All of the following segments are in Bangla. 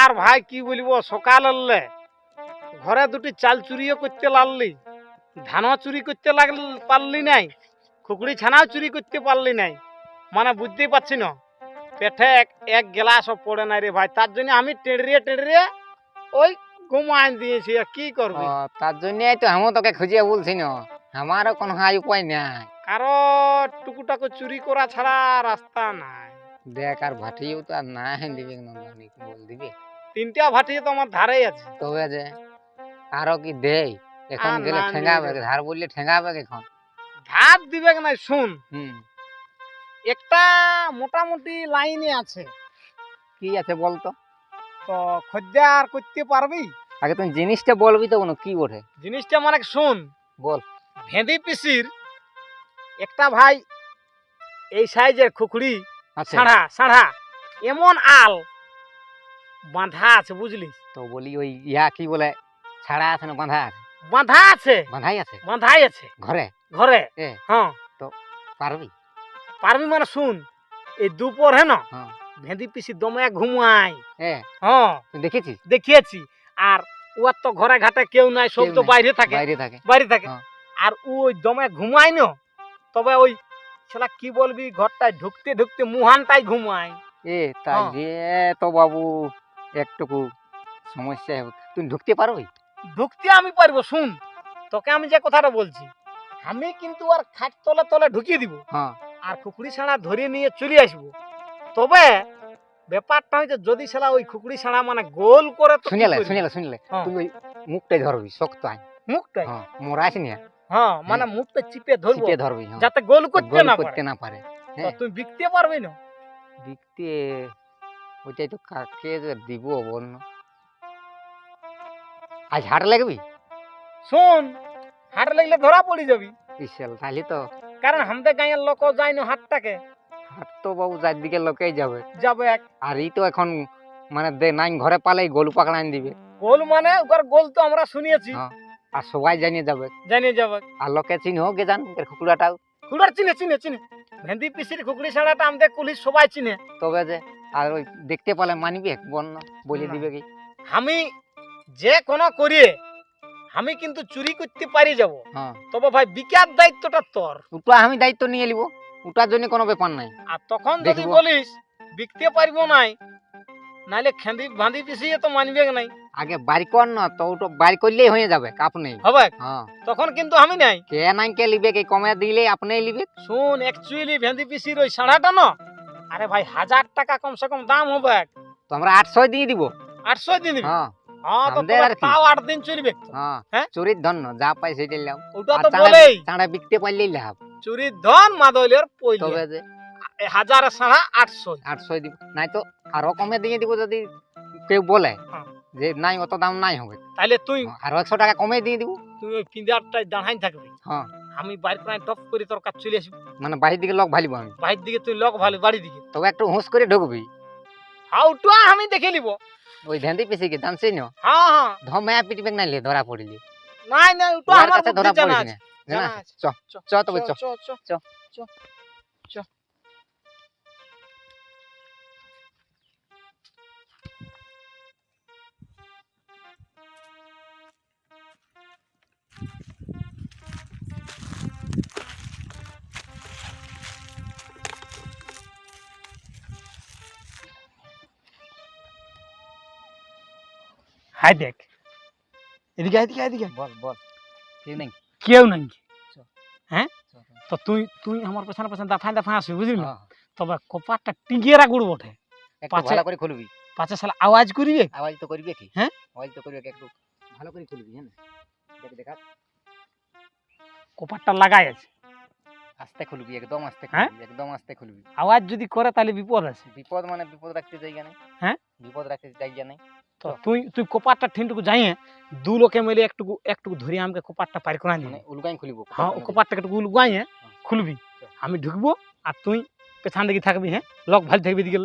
আর ভাই কি বলব সকাল হলে ঘরে দুটি চাল চুরিও করতে লাগলি ধানও চুরি করতে লাগল পারলি নাই খুকুড়ি ছানাও চুরি করতে পারলি নাই। মানে বুঝতেই পারছি না পেটে এক এক গ্লাসও পড়ে নাই রে ভাই। তার জন্য আমি টেড়িয়ে টেড়িয়ে ওই ঘুমাই দিয়েছি আর কি করবি? তার জন্যই তো আমিও তোকে খুঁজিয়ে বলছি না আমারও কোনো হাই উপায় নাই। কারও টুকুটাকু চুরি করা ছাড়া রাস্তা নাই। দেখ আর ভাটিও তো আর নাই দিবে নন্দনী বল দিবে? তিনটা ভাটিয়ে তো আমার ধারেই আছে। তবে যে আরও কি দেই? এখন গেলে ঠেঙ্গাবে ধার বললে ঠেঙ্গাবে এখন। ধার দিবে নাই শুন। হুম। একটা মোটামুটি লাইনে আছে। কি আছে বলতো? তো খদ্দের করতে পারবি? আগে তুমি জিনিসটা বলবি তো কোনো কি ওঠে জিনিসটা মানে শুন। বল। ভেঁদি পিসির একটা ভাই এই সাইজের খুকড়ি সাড়া সাড়া। এমন আল বাঁধা আছে বুঝলি তো বলি ওই ইয়া কি বলে ছাড়া আছে না বাঁধা আছে? বাঁধা আছে। বাঁধাই আছে? বাঁধাই আছে। ঘরে? ঘরে। হ্যাঁ। পারবি? পারবি মানে শুন এই দুপুর হ্যাঁ। না। ভেঁদি পিসি দমে ঘুমাই হ্যাঁ। তুই দেখেছিস দেখিয়েছি। আর ওর তো ঘরে ঘাটে কেউ নাই সব তো বাইরে থাকে। বাইরে থাকে। বাইরে থাকে। হ্যাঁ। আর ওই দমে ঘুমায় না তবে ওই ছেলা কি বলবি? ঘরটায় ঢুকতে ঢুকতে মুহানটাই ঘুমায়। এ তাই হ্যাঁ। যে তো বাবু একটুকু সমস্যা হবে। তুই ঢুকতে পারবি ঢুকতে আমি পারব শুন। তোকে আমি যে কথাটা বলছি আমি কিন্তু আর খাট তলে তলে ঢুকিয়ে দিব। হ্যাঁ। আর খুকুড়ি ছাড়া ধরে নিয়ে চলে আসব। তবে ব্যাপারটা হচ্ছে যদি ছাড়া ওই খুকুড়ি ছাড়া মানে গোল করে শুনিলে? শুনিলে শুনিলে। হ্যাঁ। তুই ওই মুখটাই ধরবি শক্ত আই মুখটাই? হ্যাঁ মোরাইস নিয়ে হ্যাঁ মানে মুখটা চিপে ধরবো। চিপে ধরবি হ্যাঁ। যাতে গোল করতে না করতে না পারে। হ্যাঁ। বিকতে পারবি না? দেখতে ওইটাই তো কাকে দিব বল না। আজ হাট লাগবি? শোন হাট লাগলে ধরা পড়ে যাবি। বিশাল তাহলে তো কারণ আমাদের গাঁয়ের লোক যায় না হাটটাকে। হাট তো বাবু চারদিকে লোকেই যাবে। যাবে এক। আর এই তো এখন মানে দে নাই ঘরে পালেই গোল পাকড়াইন দিবে। গোল মানে ওর গোল তো আমরা শুনিয়েছি হ্যাঁ। আর সবাই জানিয়ে যাবে। জানিয়ে যাবে। আর লোকে চিনহ গে জান এর কুকুরাটাও খুড়ার চিনে চিনে চিনে। ভেন্দি পিসির খুকড়ি ছাড়াটা আমাদের পুলিশ সবাই চিনে। তবে যে আর ওই দেখতে পালে মানবি বন্য বলে দিবে কি? আমি যে কোনো করিয়ে আমি কিন্তু চুরি করতে পারি যাব। হ্যাঁ। তবে ভাই বিকার দায়িত্বটা তোর। ওটা আমি দায়িত্ব নিয়ে নিব ওটার জন্য কোনো ব্যাপার নাই। আর তখন যদি। বলিস বিকতে পারব নাই নাইলে খেঁদি বাঁধি পিছিয়ে তো মানবে নাই। আগে বাড়ি কর না তো ওটা বাড়ি করলেই হয়ে যাবে কাপ নেই। হবে? হ্যাঁ। তখন কিন্তু আমি নাই। কে নাই কে লিবে কে কমে দিলে আপনি লিবে? শুন অ্যাকচুয়ালি ভেন্দি পিসির ওই সাড়াটা না? আরে ভাই হাজার টাকা কমসে কম দাম হবে। তো আমরা আটশো দিয়ে দিব। আটশো দিয়ে দিব? হ্যাঁ। হ্যাঁ তো? তাও আট দিন? চুরির ধন্য যা পাই সেটাই লাভ ওটা আর তো চাঁড়া- বলেই। চাঁড়া বিকতে পারলেই লাভ। চুরির ধন মাদলের পইলে। তবে হাজার সাড়া আটশো। আটশো দিব। নাই তো আরও কমে দিয়ে দিব যদি কেউ বলে হ্যাঁ। যে নাই অত দাম নাই হবে। তাহলে তুই আরও একশো টাকা কমে দিয়ে দিব। তুই ওই পিঁজারটাই দাঁড়াই থাকবি। হ্যাঁ। আমি বাইর করে টপ করে তোর কাছে চলে আসবি। মানে বাহির দিকে লোক ভালিব আমি। বাহির দিকে তুই লক ভালো বাড়ি দিকে। তবে একটু হুঁশ করে ঢুকবি। হাউটা আমি দেখে নিব। ওই ভেন্দি পিসিকে জানছি না? হ্যাঁ হ্যাঁ। ধমে পিটবে নাইলে ধরা পড়িলি। নাই নাই ওটা আমার কাছে ধরা জানা না। চ, চ তবে চ চ। চ চ। হাই দেখ এদিকে এদিকে এদিকে বল বল ঠিক নেই কেউ নাই চ। হ্যাঁ চ, চ। তো তুই তুই আমার পেছনে পেছনে দাফায় দাফায় আসবি বুঝলি না হ্যাঁ, তবে কপারটা টিকিয়ে রাখব বটে একটু পাছে- ভালো করে খুলবি পাছে শালা আওয়াজ করিবে আওয়াজ তো করবে কি হ্যাঁ? আওয়াজ তো করবে কি একটু ভালো করে খুলবি হ্যাঁ দেখ দেখা কপারটা লাগাই আছে। আস্তে খুলবি একদম আস্তে হ্যাঁ? খুলবি একদম আস্তে খুলবি। আওয়াজ যদি করে তাহলে বিপদ আছে। বিপদ মানে বিপদ রাখতে জায়গা নেই। হ্যাঁ? বিপদ রাখতে জায়গা নেই। তো তুই তুই কোপারটা ঠিনটুকু যাই দু লোকে মিলে একটু একটু ধরে আমাকে কোপারটা পার করে মানে দিবি উলগাই খুলিব হ্যাঁ ও কোপারটা একটু উলগাই খুলবি। আমি ঢুকবো আর তুই পেছন দিকে থাকবি হ্যাঁ লক ভালো থাকবি দিকে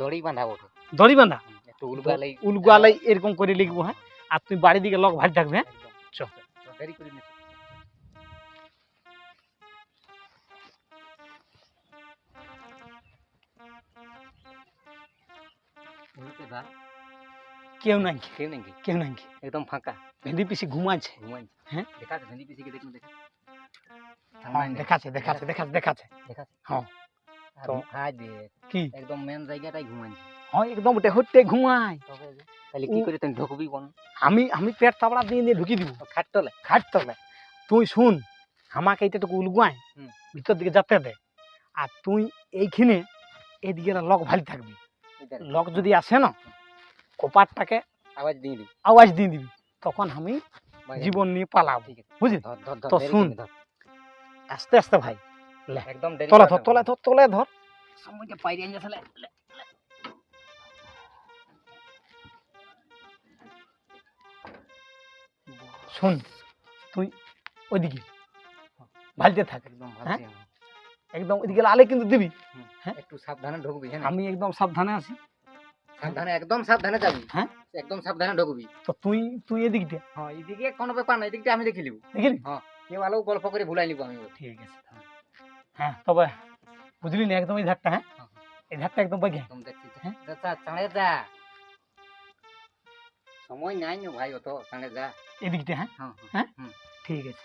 দড়ি বাঁধা ওঠে দড়ি বাঁধা? একটু উলগালাই উলগালাই এরকম করে লিখব হ্যাঁ। আর তুই বাড়ির দিকে লক ভালো থাকবে হ্যাঁ। চ। দেরি করি না। কেউ নাই। কেউ নাকি কেউ নাই। একদম ফাঁকা। ভেন্দি পিসি ঘুমাচ্ছে ঘুমাই হ্যাঁ? দেখা ভেন্দি পিসিকে দেখুন দেখা হ্যাঁ দেখাচ্ছে দেখাচ্ছে দেখাচ্ছে দেখাচ্ছে। হ্যাঁ। তো- তো হাই দে কি? একদম মেন জায়গাটাই ঘুমাই হ্যাঁ একদম ওটা হতে ঘুমায়। তাহলে কি করে তুমি ঢুকবি কোন? আমি আমি পেট চাপড়া দিয়ে দিয়ে ঢুকিয়ে দিব। খাট তলে? খাট তলে। তুই শুন আমাকে এইটাটুকু উলগুয়ায়। ভিতর দিকে যেতে দে। আর তুই এইখানে এইদিকে লক ভালো থাকবি। লক যদি আসে না কোপারটাকে আওয়াজ দিয়ে দিবি। আওয়াজ দিয়ে দিবি তখন আমি জীবন নিয়ে পালাবো। বুঝলি? তো শুন। আস্তে আস্তে ভাই একদম তলে ধর তলে। ধর তলে ধর। সময়টা পাইরে আনজা শুন তুই ওইদিকে। ভালতে থাক। একদম হ্যাঁ? একদম ওইদিকে আলে কিন্তু দিবি। হ্যাঁ? একটু সাবধানে ঢুকবি হ্যাঁ? আমি একদম সাবধানে আছি। সাবধানে একদম সাবধানে যাবি। হ্যাঁ? একদম সাবধানে ঢুকবি। তো তুই তুই এদিকটা। হ্যাঁ এইদিকে কোনো ব্যাপার না এদিকটা আমি দেখে নিব দেখলি কেউ আলো গল্প করে ভুলাই নিব আমি ঠিক আছে হ্যাঁ তবে বুঝলি না একদম এই ধারটা হ্যাঁ? হ্যাঁ। এই ধারটা একদম বাকি একদম দেখছি হ্যাঁ? যা চাঁড়ে যা। সময় নাই না ভাই অত চাঁড়ে যা। এদিকটা হ্যাঁ? হ্যাঁ হ্যাঁ? ঠিক আছে।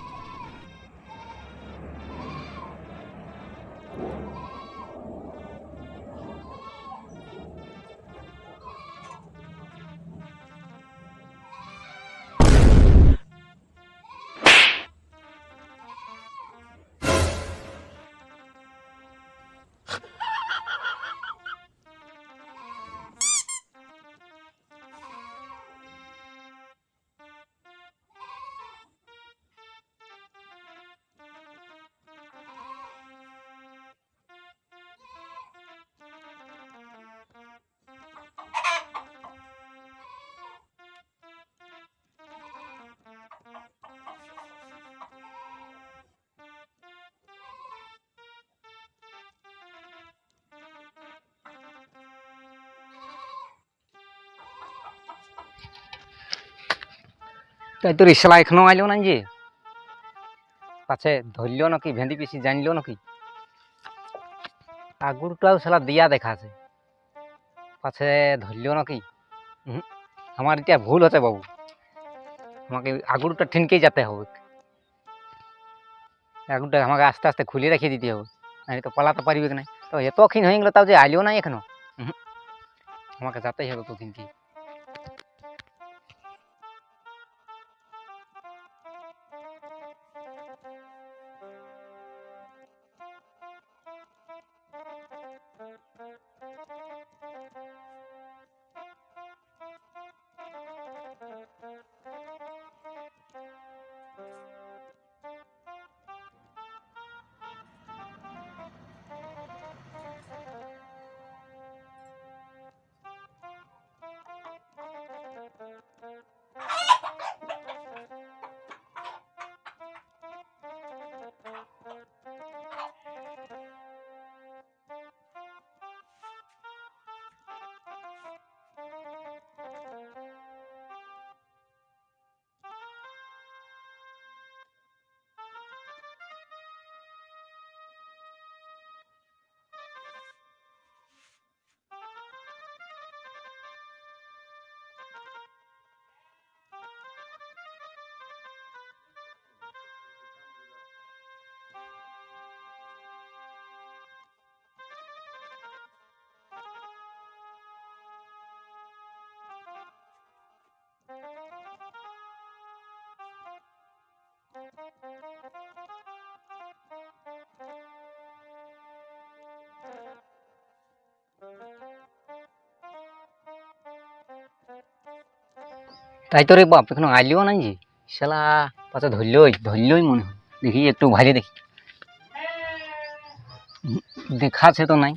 তাই তোর ইসলা এখনও আইলো না যে। পাছে ধরল নাকি, ভেন্দি পিসি জানলো নাকি? আগুরটাও শালা দিয়া দেখাছে। পাছে ধরল নাকি? আমার এটা ভুল হচ্ছে বাবু। আমাকে আগুরটা ঠিনকেই যেতে হবে। আগুরটা আমাকে আস্তে আস্তে খুলে রেখে দিতে হবে। আমি তো পালাতে পারিবে না তো এতক্ষণ হয়ে গেল তাও যে আইলো না এখনও। আমাকে যেতেই হবে তো ঠিনকেই। তাই তো রে বাপ, এখনও আইলিও নাই যে। শালা পাশে ধরলই ধরলই মনে হয়। দেখি, একটু ভাইরে দেখি। দেখাছে তো নাই।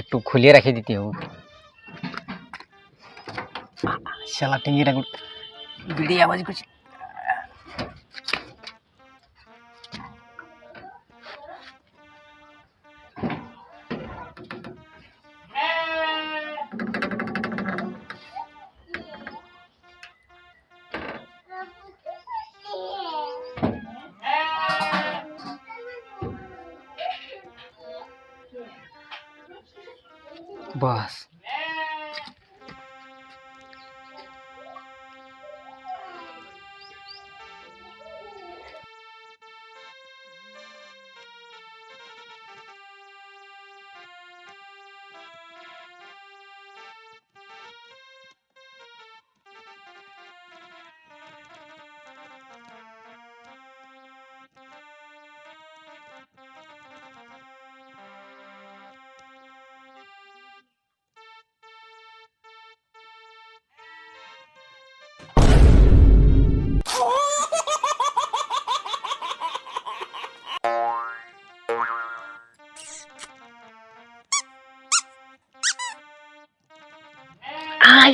একটু খুলিয়ে রেখে দিতে হবে। শালা টেঙ্গিটা বিড়ি আওয়াজ করছে। বাস।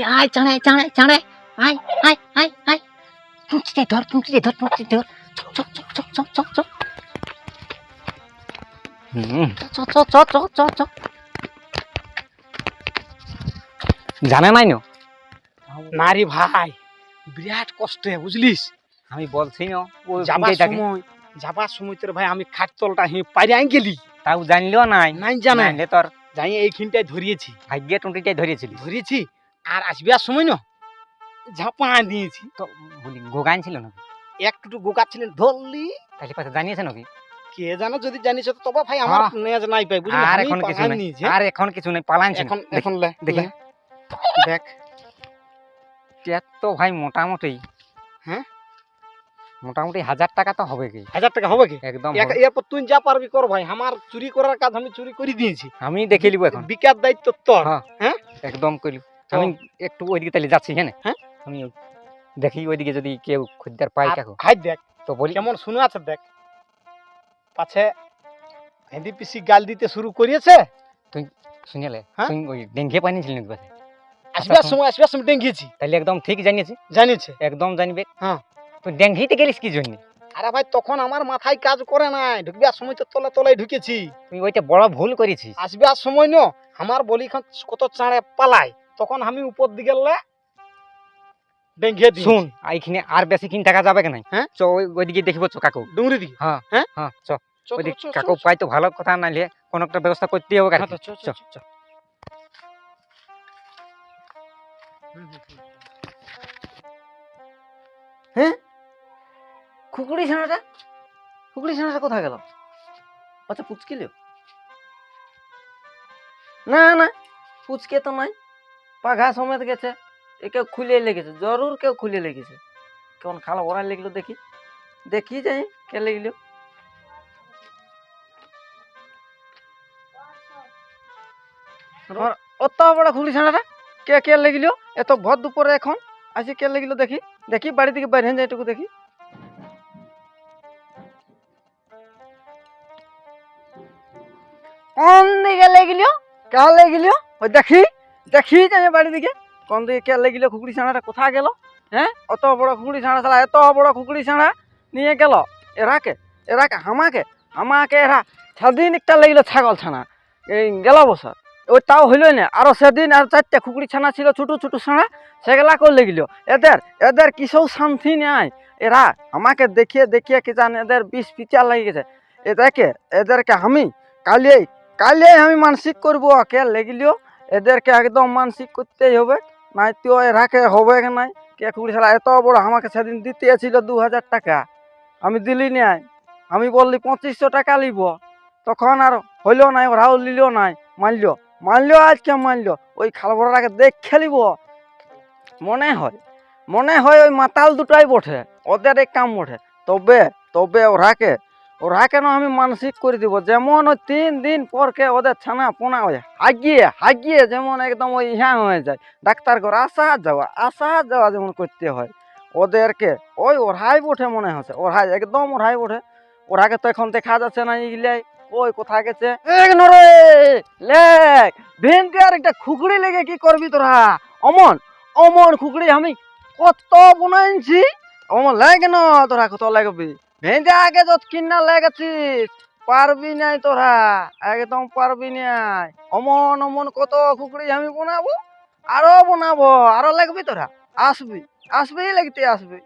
আয় আয় চাঁড়ে চাঁড়ে চাঁড়ে আয় আয় আয় আয়। পুঁচড়ে ধর পুঁচড়ে ধর পুঁচড়ে ধর। চক চক চক চক চক চক জানে নাই নো? নারী ভাই বিরাট কষ্টে বুঝলিস? আমি বলছি না যাবার সময় যাবার সময় তোর ভাই আমি খাটতলটা হি পারি আই গেলি। তাও জানলেও নাই। নাই জানে। জানলে তোর যাই এইখানটায় ধরিয়েছি। ভাগ্যে টুটিটাই ধরেছিলি ধরেছি আর আসবি আর সময় না ঝাপা দিয়েছি। তো বলি গোগান ছিল নাকি? একটু গোকা ছিলেন ধরলি। তাহলে পাশে জানিয়েছে নাকি? কে জানো যদি জানিস তো তবে ভাই আমার হ্যাঁ। নেজ নাই পাই বুঝলি আর এখন কিছু নেই আর এখন কিছু নেই পালাইছে এখন এখন লে দেখি। দেখ। এত তো ভাই মোটামুটি। হ্যাঁ? মোটামুটি হাজার টাকা তো হবে কি? হাজার টাকা হবে কি? একদম। এরপর তুই যা পারবি কর ভাই আমার চুরি করার কাজ আমি চুরি করে দিয়েছি। আমি দেখে নিব এখন। বিকার দায়িত্ব তোর হ্যাঁ। একদম কইলি। আমি একটু ওইদিকে তাহলে যাচ্ছি হ্যাঁ হ্যাঁ? আমি দেখি ওইদিকে যদি কেউ খদ্দের পাই কাকু হাই দেখ তো বলি কেমন শুনে আছে দেখ। পাছে হেঁদি পিসি গাল দিতে শুরু করিয়েছে। শুনলে হ্যাঁ? তুই ওই ডেঙ্গে পাই নিয়েছিলি নাকি পাশে আসবার শুন। সময় আসবার সময় ডেঙ্গিয়েছি। তাহলে একদম ঠিক জানিয়েছি। জানিয়েছে। একদম জানবে। হ্যাঁ। তুই ডেঙ্গিতে গেলিস কি জন্য? আরে ভাই তখন আমার মাথায় কাজ করে নাই। ঢুকবার সময় তো তলে তলায় ঢুকেছি। তুই ওইটা বড় ভুল করেছিস। আসবার সময় ন। আমার বলিখান কত চাঁড়ে পালাই তখন আমি উপর দিকে দিই শুন এইখানে আর বেশি কিন টাকা যাবে কেন হ্যাঁ? চ ওইদিকে দেখিব চ কাকু। ডুংরি দিকে? হ্যাঁ হ্যাঁ? হ্যাঁ চ ওইদিকে কাকু পাই তো ভালো কথা নাইলে কোনো একটা ব্যবস্থা করতে হবে হ্যাঁ, কাকু চ, চ, চ ছানাটা? ছানাটা কোথায় গেল? আচ্ছা পুচকিলিও? না না পুচকে তো নাই পাঘা সমেত গেছে, এ কেউ খুলে লেগেছে, জরুর কেউ খুলে লেগেছে। কেমন খালা ওরা লেগলো দেখি দেখি যাই কে লেগলো অত বড় খুকুড়ি ছানাটা কে কে লেগলো এত ভর দুপুরে এখন আসি কে লেগলো দেখি দেখি বাড়ি থেকে বাইরে যাই একটু দেখি। কোন দিকে লেগিল কে লেগিল দেখি। দেখি যাই বাড়ি দিকে। কোন দিকে কে লেগিল খুকুড়ি ছানাটা, কোথায় গেল? হ্যাঁ? অত বড় খুকুড়ি ছানা শালা, এত বড় খুকুড়ি ছানা নিয়ে গেল? এরাকে এরাকে হামাকে হামাকে এরা সেদিন একটা লেগিল ছাগল ছানা। এই গেল বছর। ওই তাও হইল না। আরও সেদিন আর চারটে খুকুড়ি ছানা ছিল, ছোট ছোট ছানা, সেগুলা করে লেগিল? এদের এদের কিসেও শান্তি নাই। এরা আমাকে দেখিয়ে দেখিয়ে কি জান, এদের বিষ পিচা লেগে গেছে। এদেরকে এদেরকে আমি কালিয়ে কালিয়ে আমি মানসিক করব। কে লেগিলিও এদেরকে একদম মানসিক করতেই হবে। নাই তো এরাকে হবে নাই? কে কুড়ি সালা এত বড় আমাকে সেদিন দিতে ছিল দু হাজার টাকা। আমি দিলি নাই আমি বললি পঁচিশশো টাকা লিব। তখন আর হইল নাই ওরাও লিলো নাই। মানল। মানলো আজকে মানলো। ওই খালবড়াকে দেখ খেলিব মনে হয় মনে হয় ওই মাতাল দুটাই বঠে ওদের এক কাম বঠে তবে তবে ওরাকে ওরাকে না আমি মানসিক করে দিব? যেমন ওই তিন দিন পরকে ওদের ছানা পোনা হয়ে হাগিয়ে হাগিয়ে যেমন একদম ওই ইহা হয়ে যায়। ডাক্তার ঘর আসা যাওয়া আসা যাওয়া যেমন করতে হয়। ওদেরকে ওই ওরাই বটে মনে হচ্ছে। ওরাই একদম ওরাই বটে। ওরাকে তো এখন দেখা যাচ্ছে না এগুলাই। ওই কোথায় গেছে? নরে! আর একটা খুকড়ি লেগে কি করবি তোরা? অমন অমন খুকড়ি আমি কত বনাইছি? অমন লাগে না তোরা, কত লাগবি? ভেন্দি আগে যত কিনা লেগেছিস, পারবি নাই তোরা। একদম পারবি নাই। অমন অমন কত খুকড়ি আমি বানাবো? আরও বানাবো, আরও লাগবি তোরা। আসবি আসবি, লাগতে আসবি।